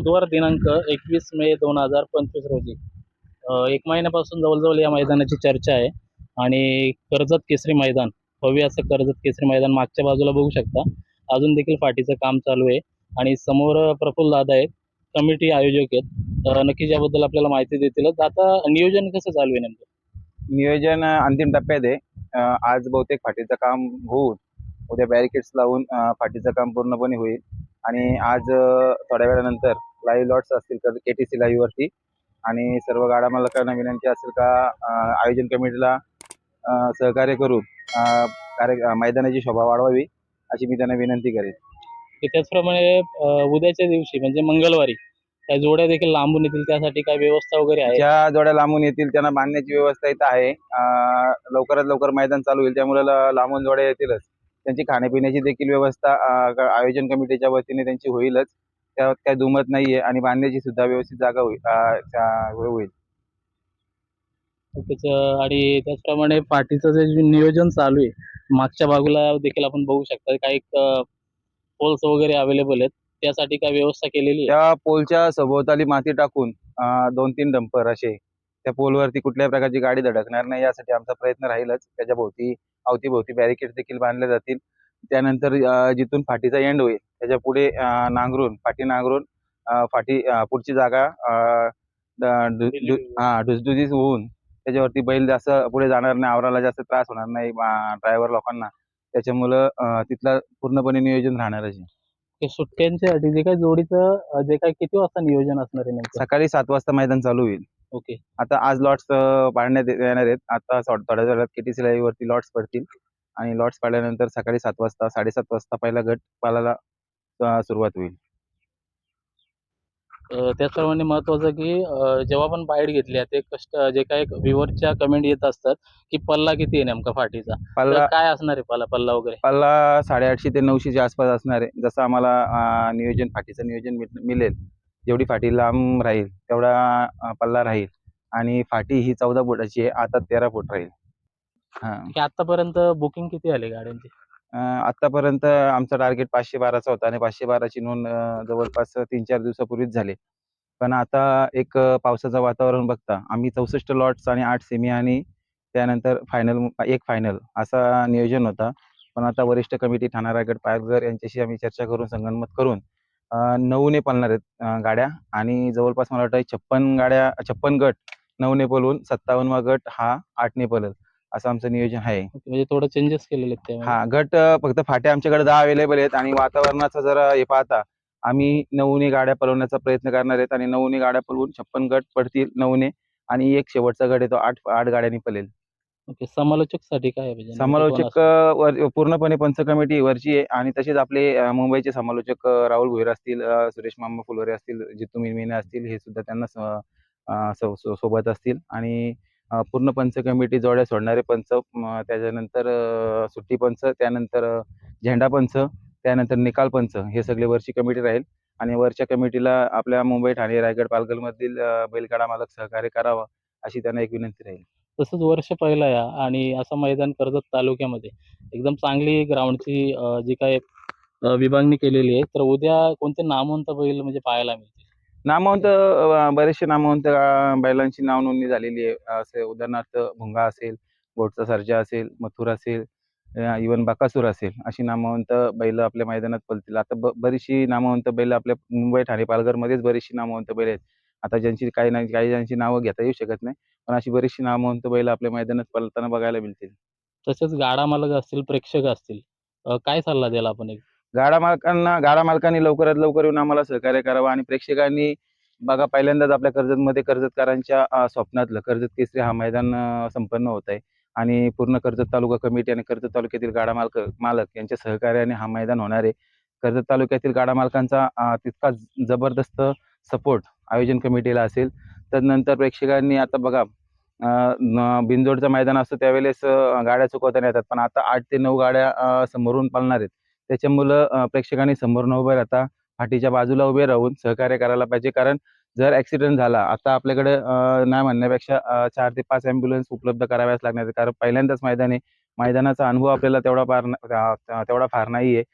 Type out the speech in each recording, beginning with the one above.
बुधवार दिनांक एकवीस मे दोन हजार पंचवीस रोजी. एक महिन्यापासून जवळजवळ या मैदानाची चर्चा आहे आणि कर्जत केसरी मैदान भव्य असं कर्जत केसरी मैदान मागच्या बाजूला बघू शकता. अजून देखील फाटीचं काम चालू आहे आणि समोर प्रफुल्ल दादा आहेत कमिटी आयोजक आहेत. तर नक्कीच याबद्दल आपल्याला माहिती देतीलच आता नियोजन कसं चालू आहे नेमकं? नियोजन अंतिम टप्प्यात आहे. आज बहुतेक फाटीचं काम होऊन उद्या बॅरिकेड्स लावून फाटीचं काम पूर्णपणे होईल. आणि आज थोड्या वेळानंतर लाईव्ह लॉट्स असतील के टी सी लाईव्ह वरती. आणि सर्व गाडा मालकांना विनंती असेल का आयोजन कमिटीला सहकार्य करून कार्य मैदानाची शोभा वाढवावी अशी मी त्यांना विनंती करेन. त्याचप्रमाणे उद्याच्या दिवशी म्हणजे मंगळवारी त्या जोड्या देखील लांबून येतील त्यासाठी काय व्यवस्था वगैरे आहे? ज्या जोड्या लांबून येतील त्यांना बांधण्याची व्यवस्था इथं आहे. लवकरात लवकर मैदान चालू होईल त्यामुळे लांबून जोड्या येतीलच. त्यांची खाण्यापिण्याची देखील व्यवस्था आयोजन कमिटीच्या वतीने त्यांची होईलच. त्यात काही दुमत नाहीये आणि बांधण्याची सुद्धा व्यवस्थित जागा होईल त्या- होईल. आणि त्याचप्रमाणे पाठीचं जे जे नियोजन चालू आहे मागच्या बाजूला देखील आपण बघू शकता काही पोल्स वगैरे अवेलेबल आहेत. त्यासाठी काय व्यवस्था केलेली आहे? त्या पोलच्या सभोवताली माती टाकून दोन तीन डंपर असे त्या पोलवरती कुठल्याही प्रकारची गाडी धडकणार नाही यासाठी आमचा प्रयत्न राहीलच. त्याच्या भोवती अवतीभोवती बॅरिकेड देखील बांधले जातील. त्यानंतर जिथून फाटीचा एंड होईल त्याच्या पुढे नांगरून फाटी नांगरून फाटी पुढची जागा डुसडुजीस होऊन त्याच्यावरती बैल जास्त पुढे जाणार नाही आवराला जास्त त्रास होणार नाही ड्रायव्हर लोकांना. त्याच्यामुळं तिथलं पूर्णपणे नियोजन राहणारच आहे. की सुट्ट्यांच्यासाठी जे काही जोडीचं जे काही किती वाजता नियोजन असणार आहे सकाळी सात वाजता मैदान चालू होईल. ओके. आता आज लॉट्स पाडण्यात येणार आहेत. आता थोड- थोड्या वेळात केटीसी लाईव्ह वरती लॉट्स पडतील. आणि लॉट्स पाडल्यानंतर सकाळी सात वाजता साडेसात वाजता पहिला गट पालाला सुरुवात होईल. त्याचप्रमाणे महत्वाचं की जेव्हा आपण बाईट घेतली ते कष्ट जे काही व्ह्युअरच्या कमेंट येत असतात की पल्ला किती आहे नेमका फाटीचा? पल्ला काय असणार आहे पल्ला पल्ला वगैरे? पल्ला साडेआठशे ते नऊशेच्या आसपास असणार आहे. जसं आम्हाला नियोजन फाटीचं नियोजन मिळ- मिळेल. जेवढी फाटी लांब राहील तेवढा पल्ला राहील. आणि फाटी ही चौदा फुटाची आहे आता तेरा फूट राहील. हा. की आतापर्यंत बुकिंग किती आले गाड्यांची? आतापर्यंत आमचा टार्गेट पाचशे बाराचा होता आणि पाचशे बाराची नोंद अं, जवळपास तीन चार दिवसापूर्वीच झाले. पण आता एक अं, पावसाचं वातावरण बघता आम्ही चौसष्ट लॉट्स आणि आठ सेमी आणि त्यानंतर फायनल एक फायनल असा नियोजन होता. पण आता वरिष्ठ कमिटी ठाणा रायगड पायलघर यांच्याशी आम्ही चर्चा करून संगनमत करून अं, नऊने पळणार आहेत अं, गाड्या आणि जवळपास मला वाटतं छप्पन गाड्या छप्पन गट नऊने पळून सत्तावन्नवा गट हा आठने पळेल. असं आमचं नियोजन आहे म्हणजे थोडं चेंजेस केलेले आहेत. हा गट अ, फक्त फाट्या आमच्याकडे दहा अवेलेबल आहेत आणि वातावरणाचा जरा हे पाहता आम्ही नऊने गाड्या पळवण्याचा प्रयत्न करणार आहेत आणि नऊने गाड्या पळवून छप्पन गट पडतील नऊने आणि एक शेवटचा गट आहे तो आठ आठ गाड्यांनी पळेल ओके समालोचकसाठी काय आहे म्हणजे नेमकं कोण समालोचक असणार? अ, वर पूर्णपणे पंच कमिटी वरची आहे आणि तसेच आपले अ, मुंबईचे समालोचक अ, राहुल भोईर असतील अ, सुरेश मामा फुलोरे असतील जितू मिनमिने असतील हे सुद्धा त्यांना स- अ, सो- सो- सोबत असतील आणि पूर्ण पंच कमिटी जोड्या सोडणारे पंच त्याच्यानंतर सुट्टी पंच त्यानंतर झेंडा पंच त्यानंतर निकाल पंच हे सगळे वरची कमिटी राहील. आणि वरच्या कमिटीला आपल्या मुंबई ठाणे रायगड पालघरमधील बैलगाडा मालक सहकार्य करावं अशी त्यांना एक विनंती राहील. तसंच वर्ष पहिला या आणि असं मैदान कर्जत तालुक्यामध्ये एकदम चांगली ग्राउंडची जी काय विभागणी केलेली आहे तर उद्या कोणते नामवंत बैल म्हणजे पाहायला मिळतील? नामवंत बरेचसे नामवंत बैलांची नाव नोंदणी झालेली आहे. असे उदाहरणार्थ भुंगा असेल गोडचा सर्जा असेल मथुर असेल इवन बकासूर असेल अशी नामवंत बैल आपल्या मैदानात पलतील. आता ब बरीचशी नामवंत बैल आपल्या मुंबई ठाणे पालघरमध्येच बरीचशी नामवंत बैल आहेत. आता ज्यांची काही नाही काही ज्यांची नावं घेता येऊ शकत नाही पण अशी बरीचशी नामवंत बैल आपल्या मैदानात पलताना बघायला मिळतील. तसेच गाडा मालक असतील प्रेक्षक असतील काय सल्ला द्याल आपण एक? गाडा मालकांना गाडा मालकांनी लवकरात लवकर येऊन आम्हाला सहकार्य करावं आणि प्रेक्षकांनी बघा पहिल्यांदाच आपल्या कर्जतमध्ये कर्जतकारांच्या स्वप्नातलं कर्जत केसरी हा मैदान संपन्न होत आहे आणि पूर्ण कर्जत तालुका कमिटी आणि कर्जत तालुक्यातील गाडा मालक मालक यांच्या सहकार्याने हा मैदान होणार आहे. कर्जत तालुक्यातील गाडा मालकांचा तितका जबरदस्त सपोर्ट आयोजन कमिटीला असेल. त्यानंतर प्रेक्षकांनी आता बघा बिंजोडचं बिनजोडचं मैदान असतं त्यावेळेस गाड्या चुकवता येतात. पण आता आठ ते नऊ गाड्या समोरून पालणार आहेत. त्याच्यामुळं प्रेक्षकांनी समोर न उभे राहता फाटीच्या बाजूला उभे राहून सहकार्य करायला पाहिजे. कारण जर ऍक्सिडेंट झाला आता आपल्याकडे नाही म्हणण्यापेक्षा चार ते पाच ॲम्ब्युलन्स उपलब्ध कराव्याच लागणार कारण पहिल्यांदाच मैदान आहे मैदानाचा अनुभव आपल्याला तेवढा फार तेवढा फार नाही आहे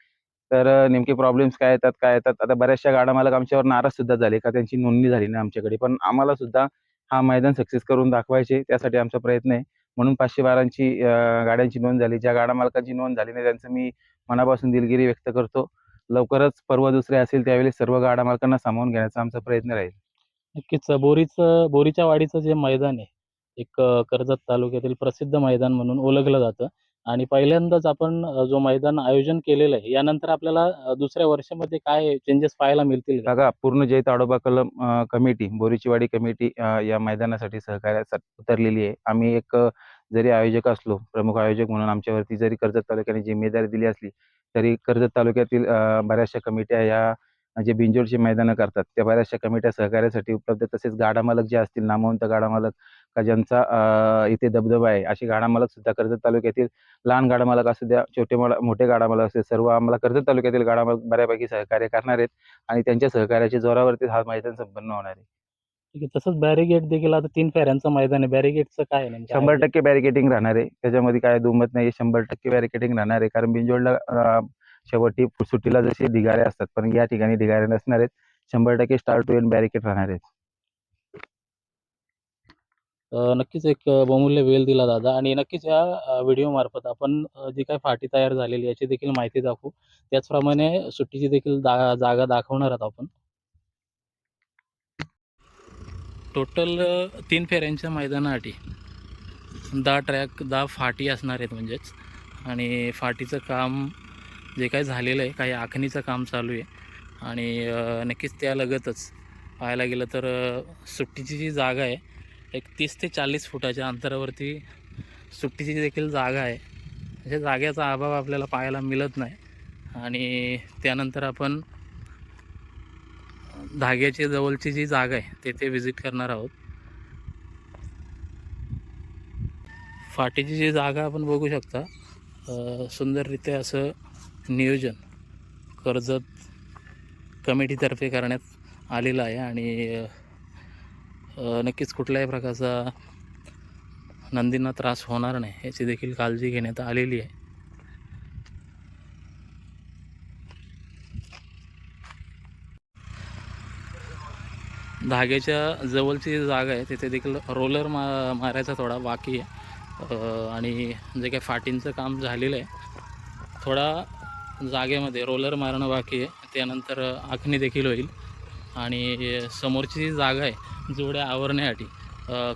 तर नेमके प्रॉब्लेम्स काय येतात काय येतात? आता बऱ्याचशा गाडा मालक आमच्यावर नाराज सुद्धा झाले का? त्यांची नोंदणी झाली नाही आमच्याकडे. पण आम्हाला सुद्धा हा मैदान सक्सेस करून दाखवायचे त्यासाठी आमचा प्रयत्न आहे. म्हणून पाचशे बारांची गाड्यांची नोंद झाली. ज्या गाडा मालकांची नोंद झाली नाही त्यांचं मी मनापासून दिलगिरी व्यक्त करतो. लवकरच पर्व दुसरे असेल त्यावेळी सर्व गाडा मालकांना सामावून घेण्याचा आमचा प्रयत्न राहील. नक्कीच बोरीचं बोरीच्या वाडीचं जे मैदान आहे एक कर्जत तालुक्यातील प्रसिद्ध मैदान म्हणून ओळखलं जातं. आणि पहिल्यांदाच आपण जो मैदान आयोजन केलेलं आहे यानंतर आपल्याला दुसऱ्या वर्षामध्ये काय चेंजेस पाहायला मिळतील? बघा पूर्ण जय ताडोबा कलम कमिटी बोरीचीवाडी कमिटी या मैदानासाठी सहकार्यासाठी उतरलेली आहे. आम्ही एक जरी आयोजक असलो प्रमुख आयोजक म्हणून आमच्यावरती जरी कर्जत तालुक्याने जिम्मेदारी दिली असली तरी कर्जत तालुक्यातील बऱ्याचशा कमिट्या या जे बिंजोडची मैदानं करतात त्या बऱ्याचशा कमिट्या सहकार्यासाठी उपलब्ध तसेच गाडा मालक जे असतील नामवंत गाडा मालक का ज्यांचा इथे दबदबा आहे असे गाडा मालक सुद्धा कर्जत तालुक्यातील लहान गाडा मालक असू द्या छोटे मला मोठे गाडा मालक सर्व आम्हाला कर्जत तालुक्यातील गाडा मालक बऱ्यापैकी सहकार्य करणार आहेत आणि त्यांच्या सहकार्याच्या जोरावरती हा मैदान संपन्न होणार आहे. ठीक आहे. तसंच बॅरिगेट देखील आता तीन फेऱ्यांचं मैदान आहे. बॅरिगेटचं काय नेमकं? शंभर? टक्के बॅरिकेटिंग राहणार आहे. त्याच्यामध्ये काय दुमत नाही शंभर टक्के बॅरिकेटिंग राहणार आहे. कारण बिंजोडला अ, शेवटी सुट्टीला जसे ढिगारे असतात पण या ठिकाणी ढिगारे नसणार आहेत. शंभर टक्के स्टार्ट टू एंड बॅरिकेड राहणार आहेत. अ, नक्कीच एक अ, बहुमूल्य वेळ दिला दादा. आणि नक्कीच या व्हिडिओ मार्फत आपण अ, जी काही फाटी तयार झालेली याची देखील माहिती दाखवू. त्याचप्रमाणे सुट्टीची देखील दा जागा दाखवणार आहोत आपण. टोटल तीन फेऱ्यांच्या मैदानासाठी दहा ट्रॅक दहा फाटी असणार आहेत म्हणजेच. आणि फाटीचं काम जे काही झालेलं आहे काही आखणीचं काम चालू आहे. आणि नक्कीच त्यालगतच पाहायला गेलं तर सुट्टीची जी जागा आहे एक तीस ते चाळीस फुटाच्या अंतरावरती सुट्टीची देखील जागा आहे. अशा जागेचा अभाव आपल्याला पाहायला मिळत नाही. आणि त्यानंतर आपण धाग्याची जवळची जी जागा आहे तेथे व्हिजिट करणार आहोत. फाटीची जी जागा आपण बघू शकता सुंदररित्या असं नियोजन कर्जत कमिटीतर्फे करण्यात आलेलं आहे आणि नक्कीच कुठल्याही प्रकारचा नंदींना त्रास होणार नाही याची देखील काळजी घेण्यात आलेली आहे. धाग्याच्या जवळची जी जागा आहे तिथे देखील रोलर मा मारायचा थोडा बाकी आहे. आणि जे काही फाटींचं काम झालेलं आहे थोडा जागेमध्ये रोलर मारणं बाकी आहे. त्यानंतर आखणी देखील होईल. आणि समोरची जी जागा आहे जोड्या आवरण्यासाठी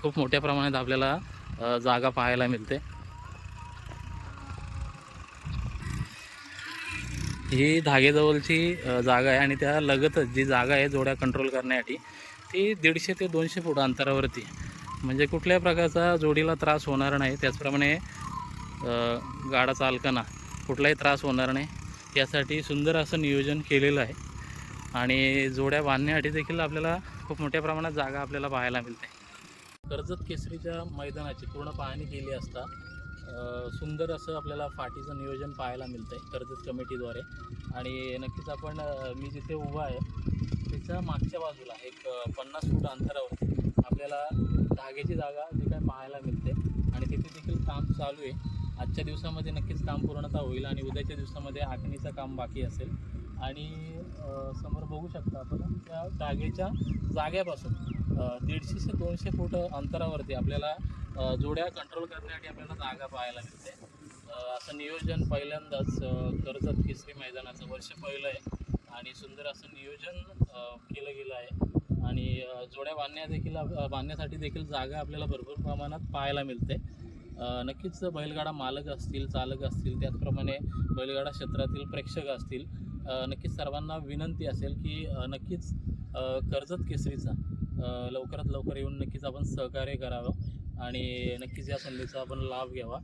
खूप मोठ्या प्रमाणात आपल्याला जागा पाहायला मिळते. ही धागेजवळची जागा आहे आणि त्या लगतच जी जागा आहे जोड्या कंट्रोल करण्यासाठी ती दीडशे ते दोनशे फूट अंतरावरती. म्हणजे कुठल्याही प्रकारचा जोडीला त्रास होणार नाही. त्याचप्रमाणे गाडा चालकांना कुठलाही त्रास होणार नाही. यासाठी सुंदर असं नियोजन केलेलं आहे. आणि जोड्या बांधण्यासाठी देखील आपल्याला खूप मोठ्या प्रमाणात जागा आपल्याला पाहायला मिळते. कर्जत केसरीच्या मैदानाची पूर्ण पाहणी केली असता सुंदर असं आपल्याला फाटीचं नियोजन पाहायला मिळतं आहे कर्जत कमिटीद्वारे. आणि नक्कीच आपण मी जिथे उभा आहे त्याच्या मागच्या बाजूला एक पन्नास फूट अंतरावर आपल्याला धागेची जागा जी काय पाहायला मिळते. आणि तिथे देखील काम चालू आहे. आजच्या दिवसामध्ये नक्कीच काम पूर्णतः होईल आणि उद्याच्या दिवसामध्ये आखणीचं काम बाकी असेल. आणि समोर बघू शकता आपण त्या जागेच्या जाग्यापासून दीडशे ते दोनशे फूट अंतरावरती आपल्याला जोड्या कंट्रोल करण्यासाठी आपल्याला जागा पाहायला मिळते. असं नियोजन पहिल्यांदाच कर्जत केसरी मैदानाचं वर्ष पहिलं आहे. आणि सुंदर असं नियोजन केलं गेलं आहे. आणि जोड्या बांधण्या देखील बांधण्यासाठी देखील जागा आपल्याला भरपूर प्रमाणात पाहायला मिळते. नक्कीच बैलगाडा मालक असतील चालक असतील त्याचप्रमाणे बैलगाडा क्षेत्रातील प्रेक्षक असतील नक्कीच सर्वांना विनंती असेल की नक्कीच कर्जत केसरीचा लवकरात लवकर येऊन नक्कीच आपण सहकार्य करावं आणि नक्कीच या संधीचा आपण लाभ घ्यावा.